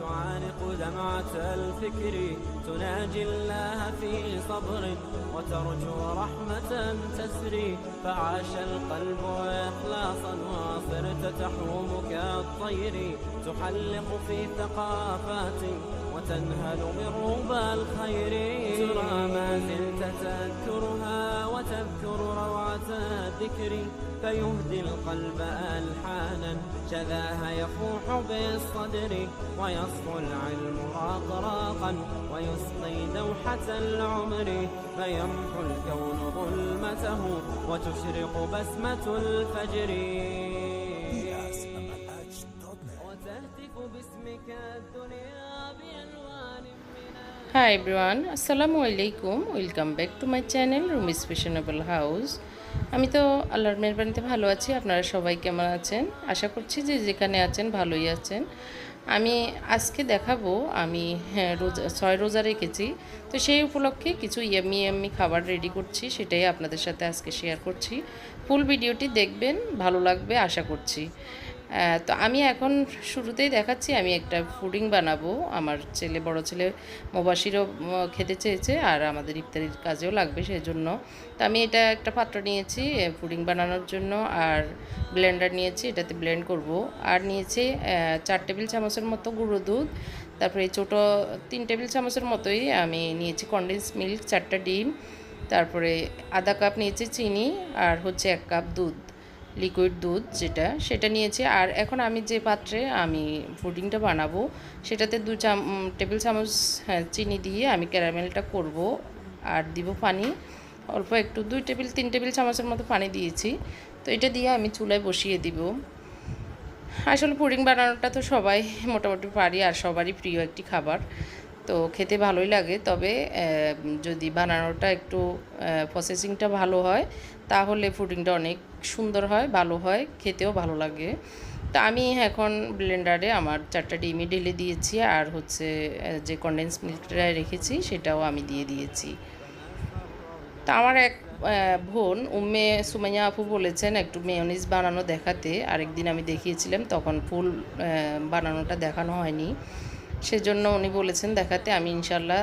تعانق دمعة الفكر. تناجي الله في صبر وترجو رحمة تسري. فعاش القلب إخلاصا وصرت تحوم كالطير تحلق في ثقافات وتنهل من ربى الخير. ترى ما زلت تذكرها وتذكر روعة الذكر فيهدي القلب ألحانا. شذاها يفوح بالصدر ويصفو العلم راقراقا ويسقي دوحة العمر. فيمحو الكون ظلمته وتشرق بسمة الفجر. وتهتف باسمك الدنيا. High everyone আসসালামু আলাইকুম welcome back to my channel Rumi's fashionable house আমি তো আল্লাহর মেহরবানিতে ভালো আছি, আপনারা সবাই কেমন আছেন? আশা করছি যে যেখানে আছেন, ভালোই আছেন। আমি আজকে দেখাবো, আমি হ্যাঁ রোজা, ছয় রোজা রেখেছি। তো সেই উপলক্ষে কিছু ইয়ামি ইয়ামি খাবার রেডি করছি, সেটাই আপনাদের সাথে আজকে শেয়ার করছি। ফুল ভিডিওটি দেখবেন, ভালো লাগবে, আশা করছি। তো আমি এখন শুরুতেই দেখাচ্ছি, আমি একটা ফুডিং বানাবো। আমার ছেলে, বড় ছেলে মোবাসিরও খেতে চেয়েছে আর আমাদের ইফতারির কাজেও লাগবে সেই জন্য তো আমি এটা একটা পাত্র নিয়েছি ফুডিং বানানোর জন্য আর ব্লেন্ডার নিয়েছি, এটাতে ব্লেন্ড করব। আর নিয়েছি চার টেবিল চামচের মতো গুঁড়ো দুধ। তারপরে এই ছোটো তিন টেবিল চামচের মতোই আমি নিয়েছি কনডেন্স মিল্ক চারটা ডিম। তারপরে আধা কাপ নিয়েছি চিনি আর হচ্ছে এক কাপ দুধ। লিকুইড দুধ যেটা সেটা নিয়েছি। আর এখন আমি যে পাত্রে আমি পুডিংটা বানাবো সেটাতে দু চাম টেবিল চামচ হ্যাঁ, চিনি দিয়ে আমি ক্যারামেলটা করব আর দিব পানি। অল্প একটু দুই টেবিল তিন টেবিল চামচের মতো পানি দিয়েছি। তো এটা দিয়ে আমি চুলায় বসিয়ে দিব। আসলে পুডিং বানানোটা তো সবাই মোটামুটি পারি আর সবারই প্রিয় একটি খাবার। তো খেতে ভালোই লাগে। তবে যদি বানানোটা একটু প্রসেসিংটা ভালো হয় তাহলে পুডিংটা অনেক সুন্দর হয়, ভালো হয়, খেতেও ভালো লাগে। তো আমি এখন ব্লেন্ডারে আমার চারটা ডিমই ঢেলে দিয়েছি আর হচ্ছে যে কন্ডেন্স মিল্কটা রেখেছি সেটাও আমি দিয়ে দিয়েছি। তা আমার এক বোন উম্মে সুমাইয়া আপু বলেছেন একটু মেয়নিজ বানানো দেখাতে। আরেকদিন আমি দেখিয়েছিলাম, তখন ফুল বানানোটা দেখানো হয়নি। সেজন্য উনি বলেছেন দেখাতে, আমি ইনশাল্লাহ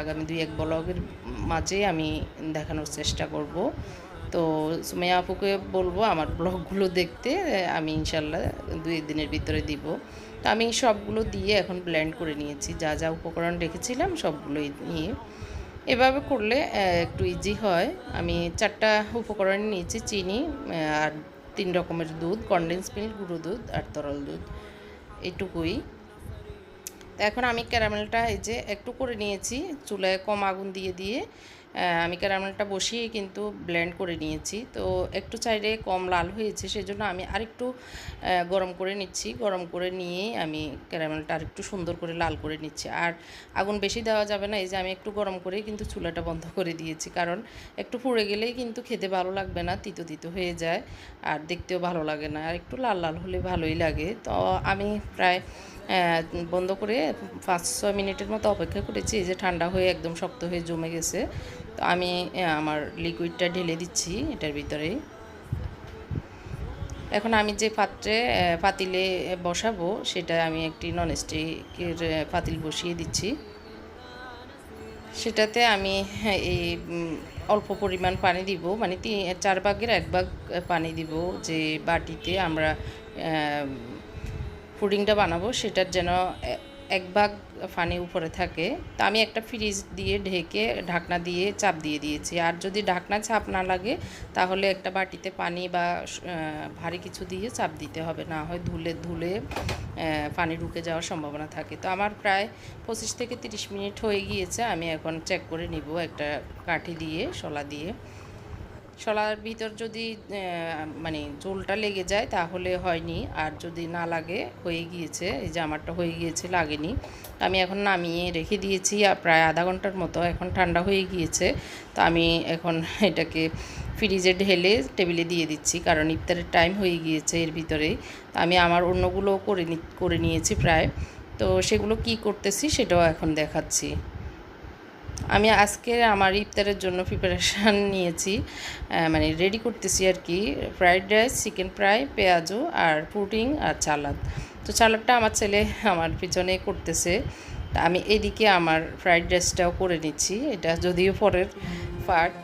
আগামী দুই এক ব্লগের মাঝে আমি দেখানোর চেষ্টা করব। তো সুমাইয়া আপুকে বলব আমার ব্লগগুলো দেখতে, আমি ইনশাল্লাহ দুই দিনের ভিতরে দিব। তো আমি সবগুলো দিয়ে এখন ব্ল্যান্ড করে নিয়েছি। যা যা উপকরণ রেখেছিলাম সবগুলোই নিয়ে। এভাবে করলে একটু ইজি হয়। আমি চারটা উপকরণ নিয়েছি, চিনি আর তিন রকমের দুধ কনডেন্স মিল্ক গুঁড়ো দুধ আর তরল দুধ। এইটুকুই তো এখন আমি ক্যারামেলটা এই যে একটু করে নিয়েছি, চুলায় কম আগুন দিয়ে দিয়ে। আমি ক্যারামেলটা বসিয়ে কিন্তু ব্লেন্ড করে নিয়েছি। তো একটু চাইলে কম লাল হয়েছে, সেজন্য আমি আরেকটু গরম করে নিচ্ছি। গরম করে নিয়ে আমি ক্যারামেলটা আরেকটু সুন্দর করে লাল করে নিচ্ছি। আর আগুন বেশি দেওয়া যাবে না, এই যে আমি একটু গরম করে কিন্তু চুলাটা বন্ধ করে দিয়েছি। কারণ একটু পুড়ে গেলেই কিন্তু খেতে ভালো লাগবে না, তিতো তিতো হয়ে যায়, আর দেখতেও ভালো লাগে না। আর একটু লাল লাল হলে ভালোই লাগে। তো আমি প্রায় বন্ধ করে পাঁচ ছয় মিনিটের মতো অপেক্ষা করেছি, এই যে ঠান্ডা হয়ে একদম শক্ত হয়ে জমে গেছে। তো আমি আমার লিকুইডটা ঢেলে দিচ্ছি এটার ভিতরে। এখন আমি যে পাত্রে পাতিলে বসাবো, সেটা আমি একটি ননস্টিকের পাতিল বসিয়ে দিচ্ছি। সেটাতে আমি এই অল্প পরিমাণ পানি দিব মানে তিন চার ভাগের এক ভাগ পানি দিব যে বাটিতে আমরা পুডিংটা বানাবো, সেটার যেন এক ভাগ পানি উপরে থাকে। তা আমি একটা ফ্রিজ দিয়ে ঢেকে ঢাকনা দিয়ে চাপ দিয়ে দিয়েছি। আর যদি ঢাকনা চাপ না লাগে, তাহলে একটা বাটিতে পানি বা ভারী কিছু দিয়ে চাপ দিতে হবে। না হয় ধুলে ধুলে পানি ঢুকে যাওয়ার সম্ভাবনা থাকে। তো আমার প্রায় পঁচিশ থেকে তিরিশ মিনিট হয়ে গিয়েছে। আমি এখন চেক করে নিব একটা কাঠি দিয়ে, শলা দিয়ে। শলার ভিতর যদি মানে জোলটা লেগে যায় তাহলে হয়নি। আর যদি না লাগে, হয়ে গিয়েছে, এই যে আমারটা হয়ে গিয়েছে, লাগেনি। আমি এখন নামিয়ে রেখে দিয়েছি প্রায় আধা ঘণ্টার মতো এখন ঠান্ডা হয়ে গিয়েছে। তো আমি এখন এটাকে ফ্রিজে ঢেলে টেবিলে দিয়ে দিচ্ছি, কারণ ইফতারের টাইম হয়ে গিয়েছে এর ভিতরে। তো আমি আমার অন্যগুলো করে করে নিয়েছি প্রায়। তো সেগুলো কি করতেছি সেটাও এখন দেখাচ্ছি। আমি আজকে আমার ইফতারের জন্য প্রিপারেশান নিয়েছি মানে রেডি করতেছি আর কি। ফ্রাইড রাইস চিকেন ফ্রাই পেঁয়াজু আর পুডিং আর চালাদ তো চালকটা আমার ছেলে আমার পিছনে করতেছে। তা আমি এদিকে আমার ফ্রাইড রাইসটাও করে নিচ্ছি। এটা যদিও পরের পার্ট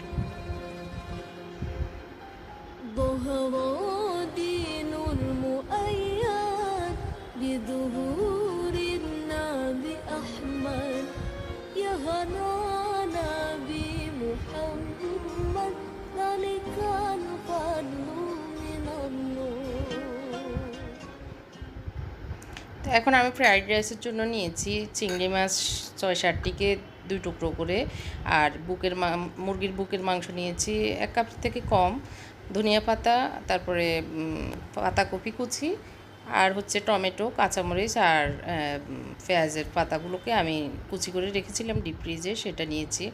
এখন আমি ফ্রাইড রাইসের জন্য নিয়েছি। চিংড়ি মাছ ছয় সাতটিকে দুই টুকরো করে। আর বুকের মা- মুরগির বুকের মাংস নিয়েছি এক কাপ থেকে কম। ধনিয়া পাতা, তারপরে পাতাকপি কুচি, আর হচ্ছে টমেটো, কাঁচামরিচ আর পেঁয়াজের পাতাগুলোকে আমি কুচি করে রেখেছিলাম ডিপ ফ্রিজে, সেটা নিয়েছি।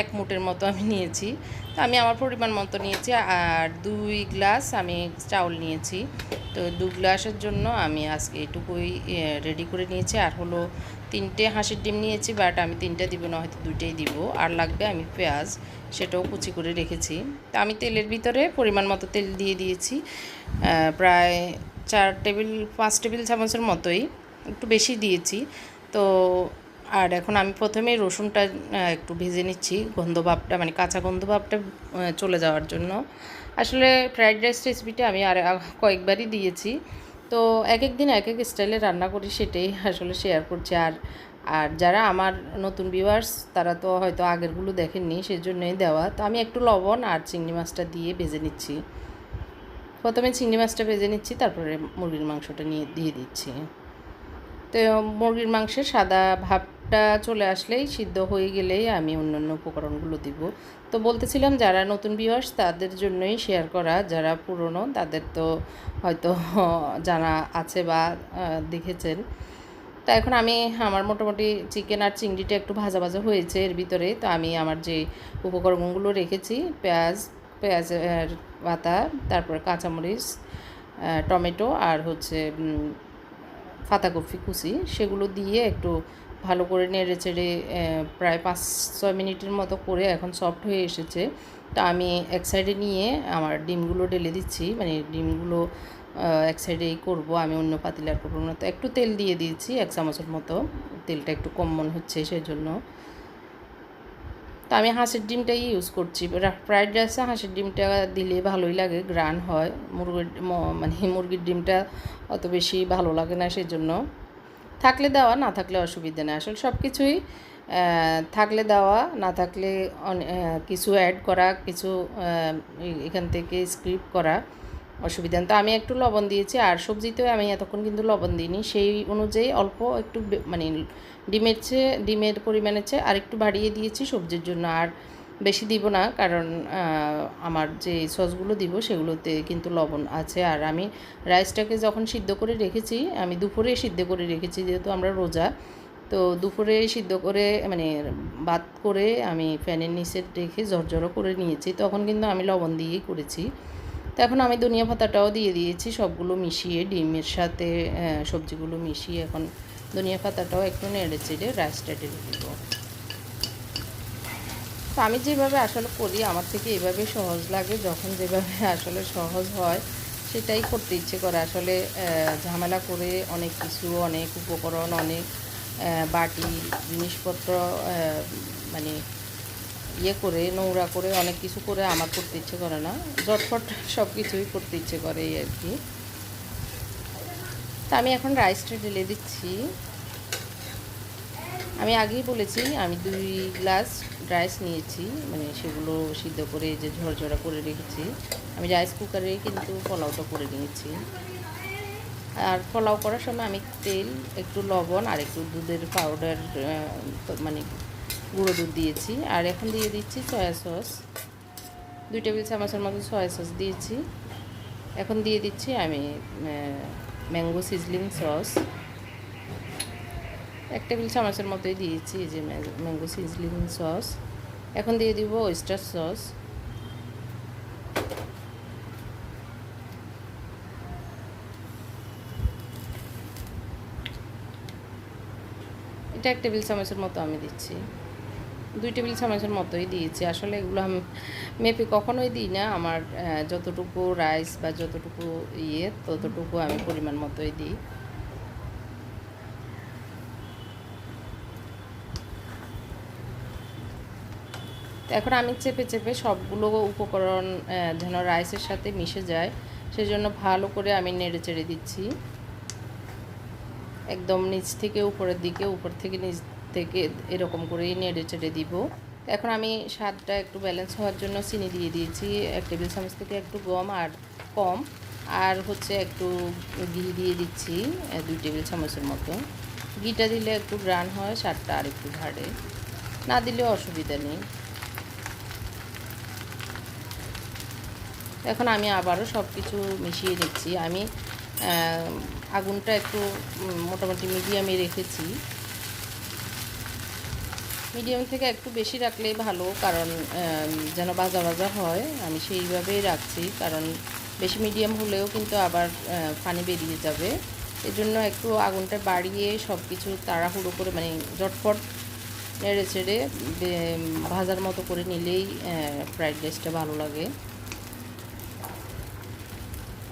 এক মুটের মতো আমি নিয়েছি। তো আমি আমার পরিমাণ মতো নিয়েছি আর দুই গ্লাস আমি চাউল নিয়েছি। তো দু গ্লাসের জন্য আমি আজকে এটুকুই রেডি করে নিয়েছি। আর হলো তিনটে হাঁসের ডিম নিয়েছি বাট আমি তিনটে দিব না, হয়তো দুইটাই দিব। আর লাগবে আমি পেঁয়াজ, সেটাও কুচি করে রেখেছি। তা আমি তেলের ভিতরে পরিমাণ মতো তেল দিয়ে দিয়েছি। প্রায় চার টেবিল, পাঁচ টেবিল চামচের মতোই, একটু বেশি দিয়েছি। তো আর এখন আমি প্রথমে রসুনটা একটু ভেজে নিচ্ছি, গন্ধ ভাবটা মানে কাঁচা গন্ধ ভাবটা চলে যাওয়ার জন্য। আসলে ফ্রাইড রাইস রেসিপিটা আমি আর কয়েকবারই দিয়েছি। তো এক এক দিন এক এক স্টাইলে রান্না করি, সেটাই আসলে শেয়ার করছি। আর আর যারা আমার নতুন ভিউয়ার্স তারা তো হয়তো আগেরগুলো দেখেননি সেই জন্যই দেওয়া। তো আমি একটু লবণ আর চিংড়ি মাছটা দিয়ে ভেজে নিচ্ছি। প্রথমে চিংড়ি মাছটা ভেজে নিচ্ছি, তারপরে মুরগির মাংসটা নিয়ে, দিয়ে দিচ্ছি। তো মুরগির মাংসের সাদা ভাবটা চলে আসলেই সিদ্ধ হয়ে গেলেই আমি অন্যান্য উপকরণগুলো দিব। তো বলতেছিলাম, যারা নতুন ভিউয়ার্স তাদের জন্যই শেয়ার করা। যারা পুরনো, তাদের তো হয়তো জানা আছে বা দেখেছেন। তো এখন আমি, আমার মোটামুটি চিকেন আর চিংড়িটা একটু ভাজা ভাজা হয়েছে এর ভিতরে। তো আমি আমার যে উপকরণগুলো রেখেছি, পেঁয়াজ, পেঁয়াজের পাতা, তারপর কাঁচামরিচ টমেটো আর হচ্ছে পাতাকপি কুচি, সেগুলো দিয়ে একটু ভালো করে নেড়ে চেড়ে প্রায় পাঁচ, ছয় মিনিটের মতো করে এখন সফট হয়ে এসেছে। তা আমি এক সাইডে নিয়ে আমার ডিমগুলো ঢেলে দিচ্ছি। মানে ডিমগুলো এক সাইডেই করব, আমি অন্য পাতিলে আর করব না। তো একটু তেল দিয়ে দিয়েছি, এক চামচের মতো। তেলটা একটু কম মনে হচ্ছে সেই জন্য তো আমি হাঁসের ডিমটাই ইউজ করছি। ফ্রাইড রাইসে হাঁসের ডিমটা দিলে ভালোই লাগে গ্রান হয়। মুরগির মানে মুরগির ডিমটা অত বেশি ভালো লাগে না সেই জন্য থাকলে দেওয়া, না থাকলে অসুবিধা নেই। আসলে সব কিছুই থাকলে দেওয়া, না থাকলে কিছু অ্যাড করা, কিছু এখান থেকে স্ক্রিপ্ট করা অসুবিধা তো আমি একটু লবণ দিয়েছি, আর সবজিতেও আমি এতক্ষণ কিন্তু লবণ দিইনি। সেই অনুযায়ী অল্প একটু মানে ডিমের চেয়ে, ডিমের পরিমাণের চেয়ে আর একটু বাড়িয়ে দিয়েছি সবজির জন্য। আর বেশি দিব না, কারণ আমার যে সসগুলো দিব সেগুলোতে কিন্তু লবণ আছে। আর আমি রাইসটাকে যখন সিদ্ধ করে রেখেছি, আমি দুপুরে সিদ্ধ করে রেখেছি, যেহেতু আমরা রোজা, তো দুপুরে সিদ্ধ করে মানে বাদ করে আমি ফ্যানের নিচে রেখে ঝরঝরো করে নিয়েছি। তখন কিন্তু আমি লবণ দিয়েই করেছি। তো এখন আমি ধনিয়া পাতাটাও দিয়ে দিয়েছি, সবগুলো মিশিয়ে, ডিমের সাথে সবজিগুলো মিশিয়ে এখন ধনিয়া পাতাটাও একটু নেড়ে চেড়ে রাইসটা ঢেলে দেবো। তো আমি যেভাবে আসলে করি, আমার থেকে এভাবে সহজ লাগে। যখন যেভাবে আসলে সহজ হয়, সেটাই করতে ইচ্ছে করে। আসলে ঝামেলা করে অনেক কিছু, অনেক উপকরণ, অনেক বাটি, জিনিসপত্র মানে ইয়ে করে, নোংরা করে, অনেক কিছু করে আমার করতে ইচ্ছে করে না। জটফট সব কিছুই করতে ইচ্ছে করে আর কি। তা আমি এখন রাইসটা ঢেলে দিচ্ছি। আমি আগেই বলেছি, আমি দুই গ্লাস রাইস নিয়েছি মানে সেগুলো সিদ্ধ করে যে ঝরঝরা করে রেখেছি। আমি রাইস কুকারে কিন্তু পোলাওটা করে নিয়েছি। আর পোলাও করার সময় আমি তেল, একটু লবণ আর একটু দুধের পাউডার মানে গুঁড়ো দুধ দিয়েছি। আর এখন দিয়ে দিচ্ছি সয়া সস দুই টেবিল চামচের মতো সয়া সস দিয়েছি। এখন দিয়ে দিচ্ছি আমি ম্যাঙ্গো সিজলিং সস এক টেবিল চামচের মতোই দিয়েছি, এই যে ম্যাঙ্গো সিজলিং সস। এখন দিয়ে দিব ওয়েস্টার সস। এটা এক টেবিল চামচের মতো আমি দিচ্ছি। দুই টেবিল চামচের মতোই দিয়েছি। আসলে এগুলো আমি মেপে কখনোই দিই না। আমার যতটুকু রাইস বা যতটুকু ইয়ে ততটুকু আমি পরিমাণ মতোই দিই। এখন আমি চেপে চেপে সবগুলো উপকরণ যেন রাইসের সাথে মিশে যায়, সেজন্য ভালো করে আমি নেড়ে চেড়ে দিচ্ছি। একদম নিচ থেকে উপরের দিকে, উপর থেকে নিচ থেকে এরকম করেই নেড়ে চেড়ে দিব। এখন আমি স্বাদটা একটু ব্যালেন্স হওয়ার জন্য চিনি দিয়ে দিয়েছি, এক টেবিল চামচ থেকে একটু গম আর কম, আর হচ্ছে একটু ঘি দিয়ে দিচ্ছি দুই টেবিল চামচের মতো। ঘিটা দিলে একটু গ্রান হয়, স্বাদটা আর একটু ভাড়ে না দিলেও অসুবিধা নেই। এখন আমি আবারও সব কিছু মিশিয়ে নিচ্ছি আমি আগুনটা একটু মোটামুটি মিডিয়ামে রেখেছি। মিডিয়াম থেকে একটু বেশি রাখলেই ভালো, কারণ যেন বাজা বাজা হয়, আমি সেইভাবেই রাখছি। কারণ বেশি মিডিয়াম হলেও কিন্তু আবার পানি বেরিয়ে যাবে। এজন্য একটু আগুনটা বাড়িয়ে সব কিছু তাড়াহুড়ো করে মানে জটফট নেড়ে বে- ভাজার মতো করে নিলেই ফ্রাইড রাইসটা ভালো লাগে।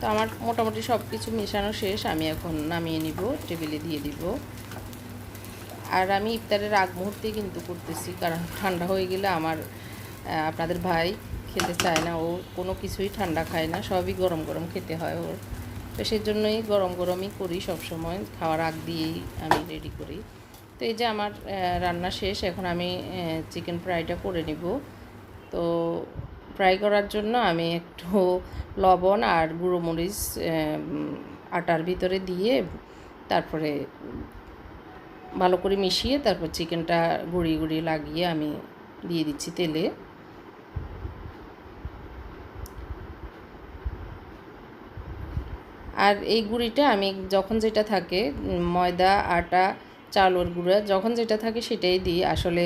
তো আমার মোটামুটি সব কিছু মেশানো শেষ, আমি এখন নামিয়ে নিব, টেবিলে দিয়ে দিব। আর আমি ইফতারের আগ মুহূর্তে কিন্তু করতেছি, কারণ ঠান্ডা হয়ে গেলে আমার আপনাদের ভাই খেতে চায় না, ও কোনো কিছুই ঠান্ডা খায় না, সবই গরম গরম খেতে হয় ওর। তো সেই জন্যই গরম গরমই করি সব সময় খাওয়ার আগ দিয়েই আমি রেডি করি। তো এই যে আমার রান্না শেষ, এখন আমি চিকেন ফ্রাইটা করে নিব। তো ফ্রাই করার জন্য আমি একটু লবণ আর গুঁড়ো মরিচ আটার ভিতরে দিয়ে তারপরে ভালো করে মিশিয়ে তারপর চিকেনটা গুঁড়ি গুঁড়ি লাগিয়ে আমি দিয়ে দিচ্ছি তেলে। আর এই গুঁড়িটা আমি যখন যেটা থাকে, ময়দা, আটা চাউলের গুঁড়া, যখন যেটা থাকে সেটাই দিই। আসলে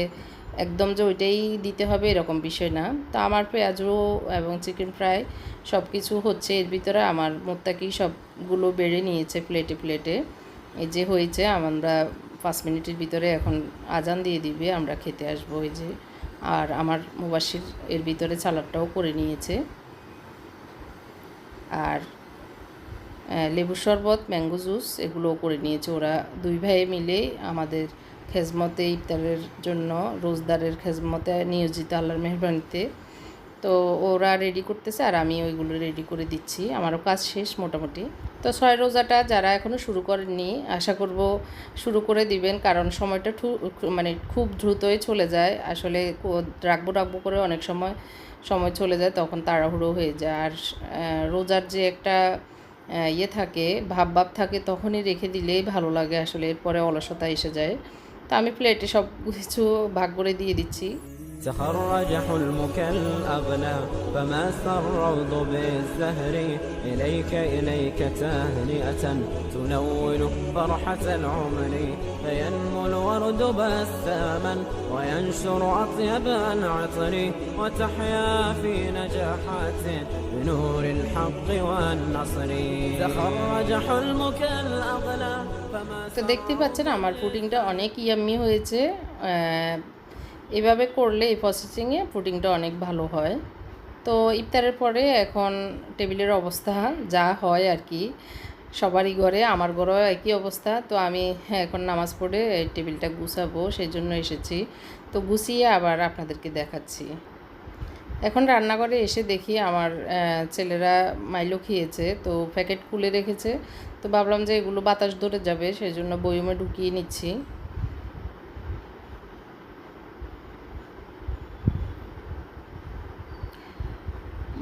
একদম যে ওইটাই দিতে হবে এরকম বিষয় না। তো আমার পেঁয়াজও এবং চিকেন ফ্রাই সব কিছু হচ্ছে, এর ভিতরে আমার মোত্তাকি সবগুলো বেড়ে নিয়েছে প্লেটে প্লেটে। এই যে হয়েছে, আমরা পাঁচ মিনিটের ভিতরে এখন আজান দিয়ে দিবে, আমরা খেতে আসব এই যে। আর আমার মুবাসির এর ভিতরে সালাডটাও করে নিয়েছে। আর লেবুর শরবত, ম্যাঙ্গো জুস এগুলোও করে নিয়েছে ওরা। দুই ভাই মিলে আমাদের খেজমতে ইফতারের জন্য রোজদারের খেজমতে নিয়োজিত আল্লাহর মেহরবানিতে। তো ওরা রেডি করতেছে আর আমি ওইগুলো রেডি করে দিচ্ছি। আমারও কাজ শেষ মোটামুটি। তো ছয় রোজাটা যারা এখনও শুরু করেননি, আশা করব শুরু করে দিবেন কারণ সময়টা মানে খুব দ্রুতই চলে যায়। আসলে রাখব রাখব করে অনেক সময় সময় চলে যায়, তখন তাড়াহুড়ো হয়ে যায়। আর রোজার যে একটা ইয়ে থাকে ভাব ভাব থাকে, তখনই রেখে দিলেই ভালো লাগে। আসলে এরপরে অলসতা এসে যায়। তো আমি প্লেটে সব কিছু ভাগ করে দিয়ে দিচ্ছি تخرج حلمك الأغلى فما الروض بالزهر إليك إليك تهنئة تنول فرحة العمر فينمو الورد بساما وينشر أطيب العطر وتحيا في نجاحات بنور الحق والنصر تخرج حلمك الأغلى فما তো দেখতে পাচ্ছেন আমার পুডিংটা অনেক ইয়াম্মি হয়েছে। এভাবে করলে এই প্রসেসিংয়ে পুডিংটা অনেক ভালো হয়। তো ইফতারের পরে এখন টেবিলের অবস্থা যা হয় আর কি, সবারই ঘরে, আমার ঘরেও একই অবস্থা। তো আমি এখন নামাজ পড়ে টেবিলটা গুছাবো, সেই জন্য এসেছি। তো গুছিয়ে আবার আপনাদেরকে দেখাচ্ছি। এখন রান্নাঘরে এসে দেখি আমার ছেলেরা মাইলো খেয়েছে, তো প্যাকেট খুলে রেখেছে। তো ভাবলাম যে এগুলো বাতাস ধরে যাবে সেই জন্য বয়মে ঢুকিয়ে নিচ্ছি।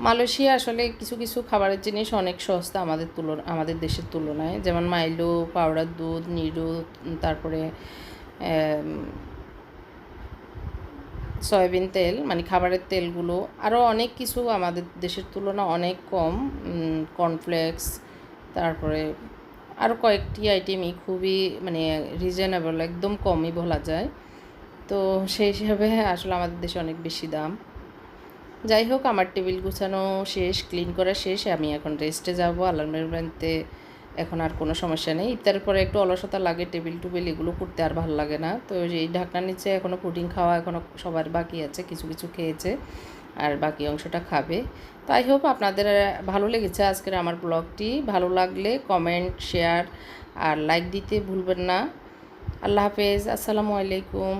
মালয়েশিয়া আসলে কিছু কিছু খাবারের জিনিস অনেক সস্তা আমাদের তুলনা, আমাদের দেশের তুলনায়। যেমন মাইলো পাউডার দুধ নিরু তারপরে সয়াবিন তেল মানে খাবারের তেলগুলো। আরও অনেক কিছু আমাদের দেশের তুলনা অনেক কম কর্নফ্লেক্স তারপরে আরও কয়েকটি আইটেমই খুবই মানে রিজনেবল একদম কমই বলা যায়। তো সেই হিসাবে আসলে আমাদের দেশে অনেক বেশি দাম। যাই হোক, আমার টেবিল গুছানো শেষ ক্লিন করা শেষ, আমি এখন রেস্টে যাব আল্লাহর মেহরবানিতে এখন আর কোনো সমস্যা নেই। ইফতারের পরে একটু অলসতা লাগে, টেবিল টুবিল এগুলো করতে আর ভালো লাগে না। তো এই ঢাকনার নিচে এখনও পুডিং খাওয়া এখনও সবার বাকি আছে, কিছু কিছু খেয়েছে আর বাকি অংশটা খাবে। তাই হোপ আপনাদের ভালো লেগেছে আজকের আমার ব্লগটি। ভালো লাগলে কমেন্ট শেয়ার আর লাইক দিতে ভুলবেন না। আল্লাহ হাফেজ, আসসালামু আলাইকুম।